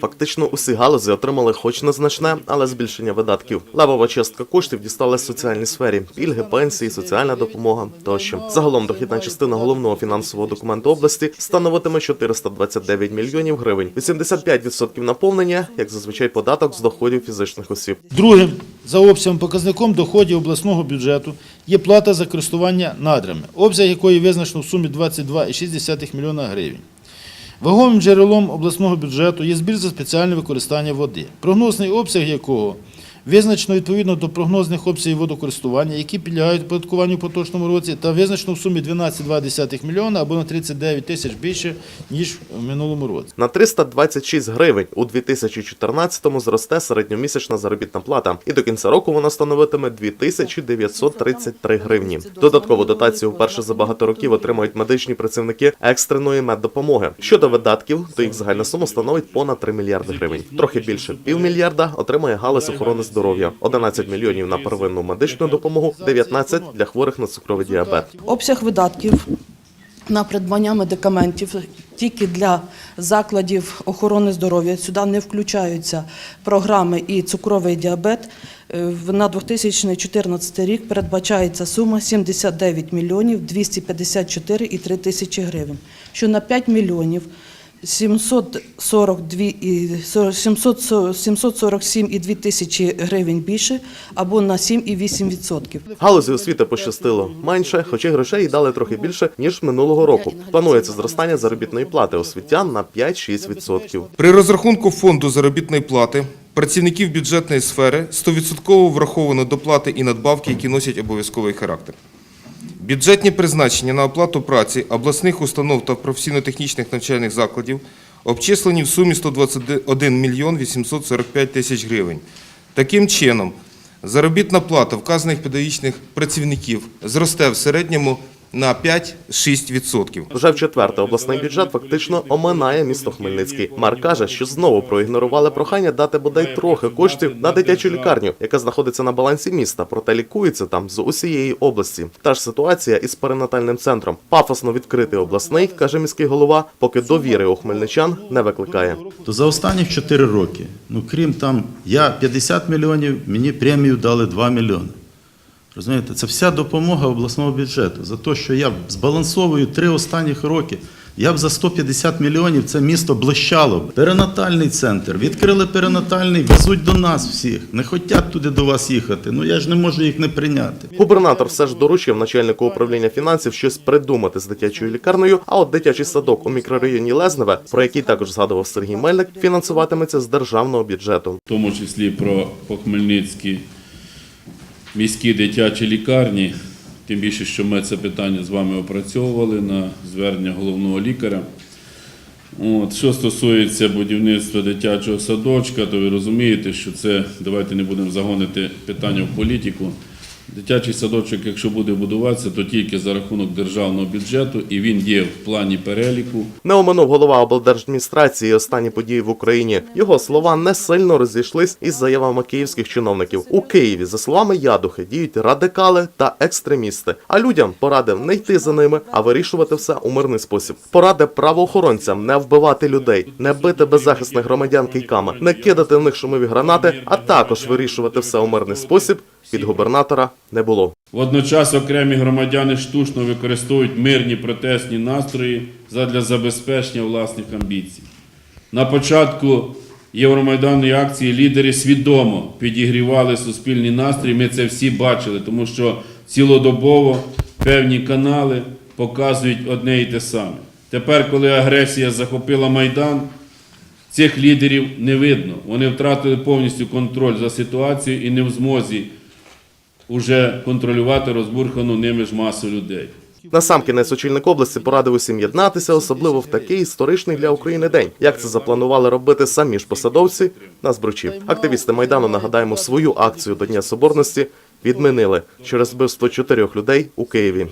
Фактично усі галузі отримали хоч незначне, але збільшення видатків. Левова частка коштів дісталась соціальній сфері: пільги, пенсії, соціальна допомога тощо. Загалом дохідна частина головного фінансового документу області становитиме 429 мільйонів гривень. 85% наповнення, як зазвичай, податок з доходів фізичних осіб. Другим за обсягом показником доходів обласного бюджету є плата за користування надрами, обсяг якої визначено в сумі 22,6 млн гривень. Ваговим джерелом обласного бюджету є збір за спеціальне використання води, прогнозний обсяг якого визначено відповідно до прогнозних обсягів водокористування, які підлягають оподаткуванню в поточному році, та визначено в сумі 12,2 млн або на 39 тисяч більше, ніж в минулому році. На 326 гривень у 2014-му зросте середньомісячна заробітна плата, і до кінця року вона становитиме 2933 гривні. Додаткову дотацію вперше за багато років отримають медичні працівники екстреної меддопомоги. Щодо видатків, то їх загальна сума становить понад 3 мільярди гривень. Трохи більше півмільярда отримає галузь охорони здоров'я, 11 мільйонів на первинну медичну допомогу, 19 для хворих на цукровий діабет. Обсяг видатків на придбання медикаментів тільки для закладів охорони здоров'я. Сюди не включаються програми і цукровий діабет. Е, На 2014 рік передбачається сума 79 мільйонів 254,3 тисячі гривень, що на 5 мільйонів 742 і 700 747,2 тисячі гривень більше або на 7,8%. Галузі освіти пощастило менше, хоча грошей дали трохи більше ніж минулого року. Планується зростання заробітної плати освітян на 5-6%. При розрахунку фонду заробітної плати працівників бюджетної сфери 100% враховано доплати і надбавки, які носять обов'язковий характер. Бюджетні призначення на оплату праці обласних установ та професійно-технічних навчальних закладів обчислені в сумі 121 мільйон 845 тисяч гривень. Таким чином, заробітна плата вказаних педагогічних працівників зросте в середньому на 5-6%. Вже в четверте обласний бюджет фактично оминає місто Хмельницький. Мер каже, що знову проігнорували прохання дати бодай трохи коштів на дитячу лікарню, яка знаходиться на балансі міста, проте лікується там з усієї області. Та ж ситуація із перинатальним центром. Пафосно відкритий обласний, каже міський голова, поки довіри у хмельничан не викликає. то за останні 4 роки, ну крім там, я 50 мільйонів, мені премію дали 2 мільйони. Розумієте, це вся допомога обласного бюджету. За те, що я збалансовую три останніх роки. Я б за 150 мільйонів це місто блищало б. Перинатальний центр. Відкрили перинатальний, везуть до нас всіх. Не хочуть туди до вас їхати. Ну я ж не можу їх не прийняти. Губернатор все ж доручив начальнику управління фінансів щось придумати з дитячою лікарнею. А от дитячий садок у мікрорайоні Лезневе, про який також згадував Сергій Мельник, фінансуватиметься з державного бюджету. в тому числі про по Хмельницькій дитячій дитячі лікарні. Тим більше, що ми це питання з вами опрацьовували на звернення головного лікаря. От, що стосується будівництва дитячого садочка, то ви розумієте, що це давайте не будемо загонити питання в політику. Дитячий садочок, якщо буде будуватися, то тільки за рахунок державного бюджету, і він є в плані переліку. Не оминув голова облдержадміністрації останні події в Україні. Його слова не сильно розійшлись із заявами київських чиновників. У Києві, за словами Ядухи, діють радикали та екстремісти. А людям порадив не йти за ними, а вирішувати все у мирний спосіб. Порадив правоохоронцям не вбивати людей, не бити беззахисних громадян кийками, не кидати в них шумові гранати, а також вирішувати все у мирний спосіб. Від губернатора не було. Водночас окремі громадяни штучно використовують мирні протестні настрої задля забезпечення власних амбіцій. На початку Євромайданної акції лідери свідомо підігрівали суспільний настрій. Ми це всі бачили, тому що цілодобово певні канали показують одне і те саме. Тепер, коли агресія захопила Майдан, цих лідерів не видно. Вони втратили повністю контроль за ситуацією і не в змозі уже контролювати розбурхану ними ж масу людей. Насамкінець очільник області порадив усім єднатися, особливо в такий історичний для України день. Як це запланували робити самі ж посадовці на збручів. Активісти майдану нагадаємо свою акцію до Дня Соборності відмінили через вбивство чотирьох людей у Києві.